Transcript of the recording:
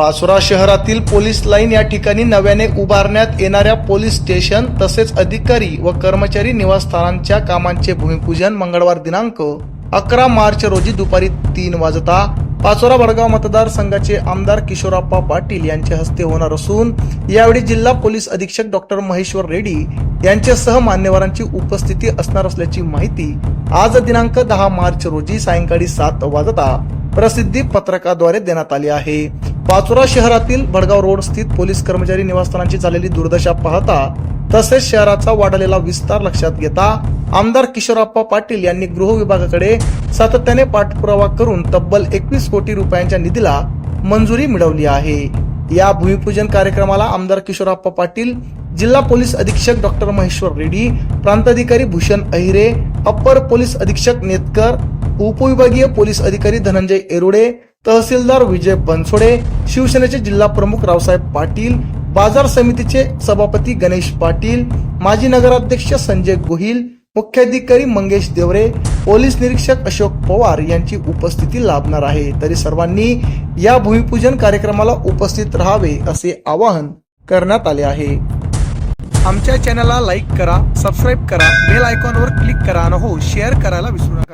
पाचोरा शहरातील police line या ठिकाणी नव्याने उभारण्यात येणाऱ्या पोलीस स्टेशन तसेच अधिकारी व कर्मचारी निवासस्थानांच्या कामांचे भूमिपूजन मंगळवार दिनांक अकरा मार्च रोजी दुपारी तीन वाजता पाचोरा वडगाव मतदारसंघाचे आमदार किशोरप्पा पाटील यांच्या हस्ते होणार असून यावेळी जिल्हा पोलीस अधीक्षक डॉक्टर महेश्वर रेड्डी यांच्यासह मान्यवरांची उपस्थिती असणार असल्याची माहिती आज दिनांक दहा मार्च रोजी सायंकाळी सात वाजता प्रसिद्धी पत्रकाद्वारे देण्यात आली आहे. पाचोरा शहरातील भडगाव रोड स्थित पोलीस कर्मचारी निवासस्थानांची झालेली दुर्दशा पाहता तसेच शहराचा वाढलेला विस्तार लक्षात घेता आमदार किशोरप्पा पाटील यांनी गृह विभागाकडे सातत्याने पाठपुरावा करून तब्बल एकवीस कोटी रुपयांच्या निधीला मंजुरी मिळवली आहे. या भूमिपूजन कार्यक्रमाला आमदार किशोरप्पा पाटील जिल्हा पोलीस अधीक्षक डॉक्टर महेश्वर रेड्डी प्रांताधिकारी भूषण अहिरे अप्पर पोलीस अधीक्षक नेतकर उपविभागीय पोलीस अधिकारी धनंजय एरोडे तहसीलदार विजय बनसोडे शिवसेनेचे जिल्हा प्रमुख रावसाहेब पाटील बाजार समितीचे सभापती गणेश पाटील माजी नगराध्यक्ष संजय गोहिल मुख्याधिकारी मंगेश देवरे पोलीस निरीक्षक अशोक पवार यांची उपस्थिती लाभणार आहे. तरी सर्वांनी या भूमिपूजन कार्यक्रमाला उपस्थित राहावे असे आवाहन करण्यात आले आहे. आमच्या चॅनलला लाईक करा सबस्क्राईब करा बेल आयकॉनवर क्लिक करा आणि हो शेअर करायला विसरू नका.